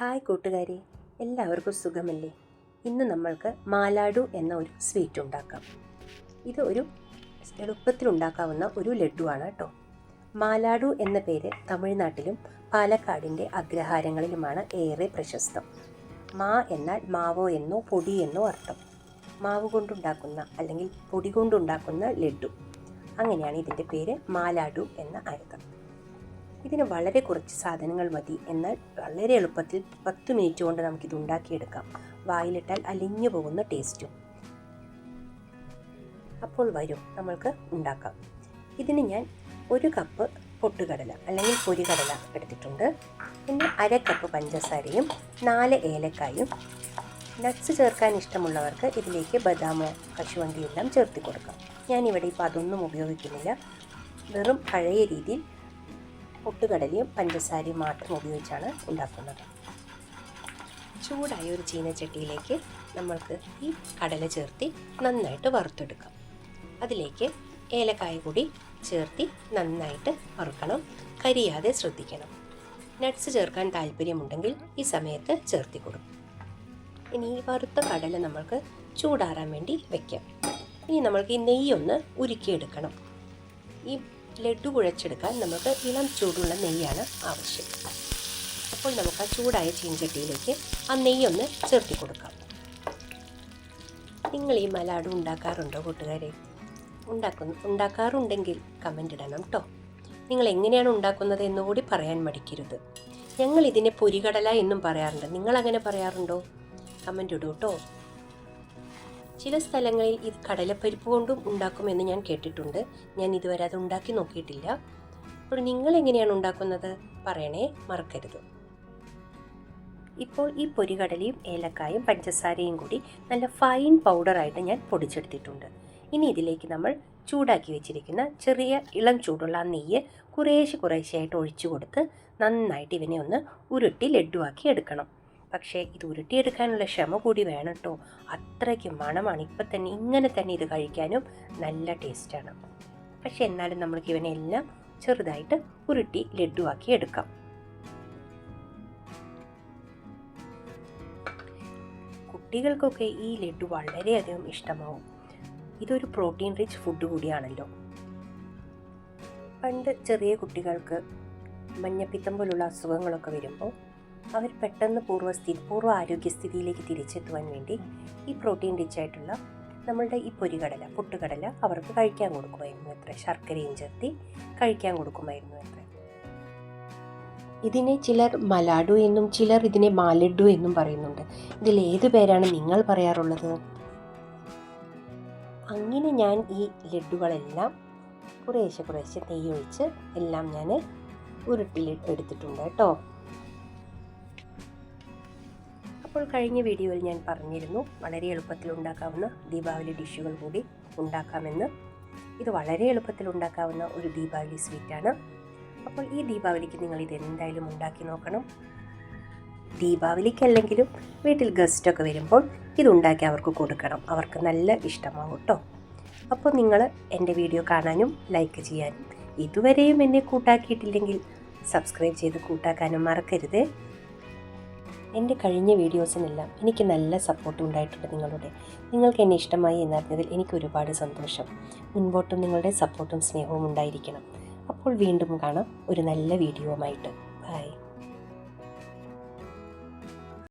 Hi കൂട്ടുകാരെ എല്ലാവർക്കും സുഖമല്ലേ? ഇന്ന് നമ്മൾക്ക് മാലാഡു എന്ന ഒരു സ്വീറ്റ് ഉണ്ടാക്കാം. ഇത് ഒരു എളുപ്പത്തിൽ ഉണ്ടാക്കാവുന്ന ഒരു ആണ് കേട്ടോ. മാലാഡു എന്ന പേര് തമിഴ്നാട്ടിലും പാലക്കാടിന്റെ അഗ്രഹാരങ്ങളിലുമാണ് ഏറെ പ്രശസ്തം. മാ എന്നാൽ മാവോ എന്നോ പൊടി എന്നോ അർത്ഥം. മാവ് കൊണ്ടുണ്ടാക്കുന്ന അല്ലെങ്കിൽ പൊടി കൊണ്ടുണ്ടാക്കുന്ന ലഡു അങ്ങനെയാണ് ഇതിന്റെ പേര് മാലാഡു എന്ന അർത്ഥം ഇതിന് വളരെ കുറച്ച് സാധനങ്ങൾ മതി. എന്നാൽ വളരെ എളുപ്പത്തിൽ പത്ത് മിനിറ്റ് കൊണ്ട് നമുക്കിത് ഉണ്ടാക്കിയെടുക്കാം. വായിലിട്ടാൽ അലിഞ്ഞു പോകുന്ന ടേസ്റ്റും അപ്പോൾ വരും. നമ്മൾക്ക് ഉണ്ടാക്കാം. ഇതിന് ഞാൻ ഒരു കപ്പ് പൊട്ടുകടല അല്ലെങ്കിൽ പൊരികടല എടുത്തിട്ടുണ്ട്. പിന്നെ അര കപ്പ് പഞ്ചസാരയും നാല് ഏലക്കായും. നട്ട്സ് ചേർക്കാൻ ഇഷ്ടമുള്ളവർക്ക് ഇതിലേക്ക് ബദാമോ കശുവണ്ടിയെല്ലാം ചേർത്തി കൊടുക്കാം ഞാനിവിടെ ഇപ്പോൾ അതൊന്നും ഉപയോഗിക്കുന്നില്ല. വെറും പഴയ രീതിയിൽ പൊട്ടുകടലയും പഞ്ചസാരയും മാത്രം ഉപയോഗിച്ചാണ് ഉണ്ടാക്കുന്നത്. ചൂടായ ഒരു ചീനച്ചട്ടിയിലേക്ക് നമ്മൾക്ക് ഈ കടല ചേർത്തി നന്നായിട്ട് വറുത്തെടുക്കാം. അതിലേക്ക് ഏലക്കായ കൂടി ചേർത്തി നന്നായിട്ട് വറുക്കണം. കരിയാതെ ശ്രദ്ധിക്കണം. നട്ട്സ് ചേർക്കാൻ താല്പര്യമുണ്ടെങ്കിൽ ഈ സമയത്ത് ചേർത്തി കൊടുക്കും. ഇനി ഈ വറുത്ത കടല നമ്മൾക്ക് ചൂടാറാൻ വേണ്ടി വയ്ക്കാം ഇനി നമ്മൾക്ക് ഈ നെയ്യൊന്ന് ഉരുക്കിയെടുക്കണം. ഈ ലഡു കുഴച്ചെടുക്കാൻ നമുക്ക് ഇളം ചൂടുള്ള നെയ്യാണ് ആവശ്യം. അപ്പോൾ നമുക്ക് ആ ചൂടായ ചീഞ്ചട്ടിയിലേക്ക് ആ നെയ്യൊന്ന് ചേർത്തി കൊടുക്കാം. നിങ്ങൾ ഈ മലാട് ഉണ്ടാക്കാറുണ്ടോ കൂട്ടുകാരെ? ഉണ്ടാക്കുന്നു ഉണ്ടാക്കാറുണ്ടെങ്കിൽ കമന്റ് ഇടണം കേട്ടോ നിങ്ങൾ എങ്ങനെയാണ് ഉണ്ടാക്കുന്നത് എന്നുകൂടി പറയാൻ മടിക്കരുത്. ഞങ്ങൾ ഇതിനെ പൊരികടല എന്നും പറയാറുണ്ട്. നിങ്ങൾ അങ്ങനെ പറയാറുണ്ടോ? കമന്റ് ഇടൂ കേട്ടോ ചില സ്ഥലങ്ങളിൽ ഇത് കടലപ്പരിപ്പ് കൊണ്ടും ഉണ്ടാക്കുമെന്ന് ഞാൻ കേട്ടിട്ടുണ്ട്. ഞാൻ ഇതുവരെ അത് ഉണ്ടാക്കി നോക്കിയിട്ടില്ല. അപ്പോൾ നിങ്ങൾ എങ്ങനെയാണ് ഉണ്ടാക്കുന്നത്? പറയണേ മറക്കരുത്. ഇപ്പോൾ ഈ പൊരികടലയും ഏലക്കായും പഞ്ചസാരയും കൂടി നല്ല ഫൈൻ പൗഡറായിട്ട് ഞാൻ പൊടിച്ചെടുത്തിട്ടുണ്ട്. ഇനി ഇതിലേക്ക് നമ്മൾ ചൂടാക്കി വെച്ചിരിക്കുന്ന ചെറിയ ഇളം ചൂടുള്ള നെയ്യ് കുറേശ്ശെ കുറേശ്ശെയായിട്ട് ഒഴിച്ചു കൊടുത്ത് നന്നായിട്ട് ഇവനെ ഒന്ന് ഉരുട്ടി ലഡുവാക്കി എടുക്കണം. പക്ഷേ ഇത് ഉരുട്ടിയെടുക്കാനുള്ള ക്ഷമ കൂടി വേണം കേട്ടോ അത്രയ്ക്ക് മണമാണ്. ഇപ്പം തന്നെ ഇങ്ങനെ തന്നെ ഇത് കഴിക്കാനും നല്ല ടേസ്റ്റാണ് പക്ഷേ എന്നാലും നമ്മൾക്ക് ഇവനെല്ലാം ചെറുതായിട്ട് ഉരുട്ടി ലഡുവാക്കി എടുക്കാം. കുട്ടികൾക്കൊക്കെ ഈ ലഡു വളരെയധികം ഇഷ്ടമാവും. ഇതൊരു പ്രോട്ടീൻ റിച്ച് ഫുഡ് കൂടിയാണല്ലോ. പണ്ട് ചെറിയ കുട്ടികൾക്ക് മഞ്ഞപ്പിത്തം പോലുള്ള അസുഖങ്ങളൊക്കെ വരുമ്പോൾ അവർ പെട്ടെന്ന് പൂർവസ്ഥിതി പൂർവ ആരോഗ്യസ്ഥിതിയിലേക്ക് തിരിച്ചെത്തുവാൻ വേണ്ടി ഈ പ്രോട്ടീൻ റിച്ച് ആയിട്ടുള്ള നമ്മളുടെ ഈ പൊരികടല പൊട്ടുകടല അവർക്ക് കഴിക്കാൻ കൊടുക്കുമായിരുന്നു എത്ര ശർക്കരയും ചേർത്തി കഴിക്കാൻ കൊടുക്കുമായിരുന്നു എത്ര ഇതിനെ ചിലർ മലാഡു എന്നും ചിലർ ഇതിനെ മാലഡു എന്നും പറയുന്നുണ്ട്. ഇതിൽ ഏത് പേരാണ് നിങ്ങൾ പറയാറുള്ളത്? അങ്ങനെ ഞാൻ ഈ ലഡുകളെല്ലാം കുറേശ്ശെ കുറേശ്ശെ നെയ്യ് ഒഴിച്ച് എല്ലാം ഞാൻ ഉരുട്ടിൽ എടുത്തിട്ടുണ്ട് കേട്ടോ. അപ്പോൾ കഴിഞ്ഞ വീഡിയോയിൽ ഞാൻ പറഞ്ഞിരുന്നു വളരെ എളുപ്പത്തിൽ ഉണ്ടാക്കാവുന്ന ദീപാവലി ഡിഷുകൾ കൂടി ഉണ്ടാക്കാമെന്ന്. ഇത് വളരെ എളുപ്പത്തിൽ ഉണ്ടാക്കാവുന്ന ഒരു ദീപാവലി സ്വീറ്റാണ്. അപ്പോൾ ഈ ദീപാവലിക്ക് നിങ്ങൾ ഇത് എന്തായാലും ഉണ്ടാക്കി നോക്കണം. ദീപാവലിക്കല്ലെങ്കിലും വീട്ടിൽ ഗസ്റ്റൊക്കെ വരുമ്പോൾ ഇതുണ്ടാക്കി അവർക്ക് കൊടുക്കണം. അവർക്ക് നല്ല ഇഷ്ടമാവും കേട്ടോ. അപ്പോൾ നിങ്ങൾ എന്റെ വീഡിയോ കാണാനും ലൈക്ക് ചെയ്യാനും ഇതുവരെയും എന്നെ കൂട്ടാക്കിയിട്ടില്ലെങ്കിൽ സബ്സ്ക്രൈബ് ചെയ്ത് കൂട്ടാക്കാനും മറക്കരുത്. എന്റെ കഴിഞ്ഞ വീഡിയോസിനെല്ലാം എനിക്ക് നല്ല സപ്പോർട്ട് ഉണ്ടായിട്ടുണ്ട് നിങ്ങളുടെ. നിങ്ങൾക്ക് എന്നെ ഇഷ്ടമായി എന്നറിഞ്ഞതിൽ എനിക്ക് ഒരുപാട് സന്തോഷം. മുൻപോട്ടും നിങ്ങളുടെ സപ്പോർട്ടും സ്നേഹവും ഉണ്ടായിരിക്കണം. അപ്പോൾ വീണ്ടും കാണാം ഒരു നല്ല വീഡിയോവുമായിട്ട്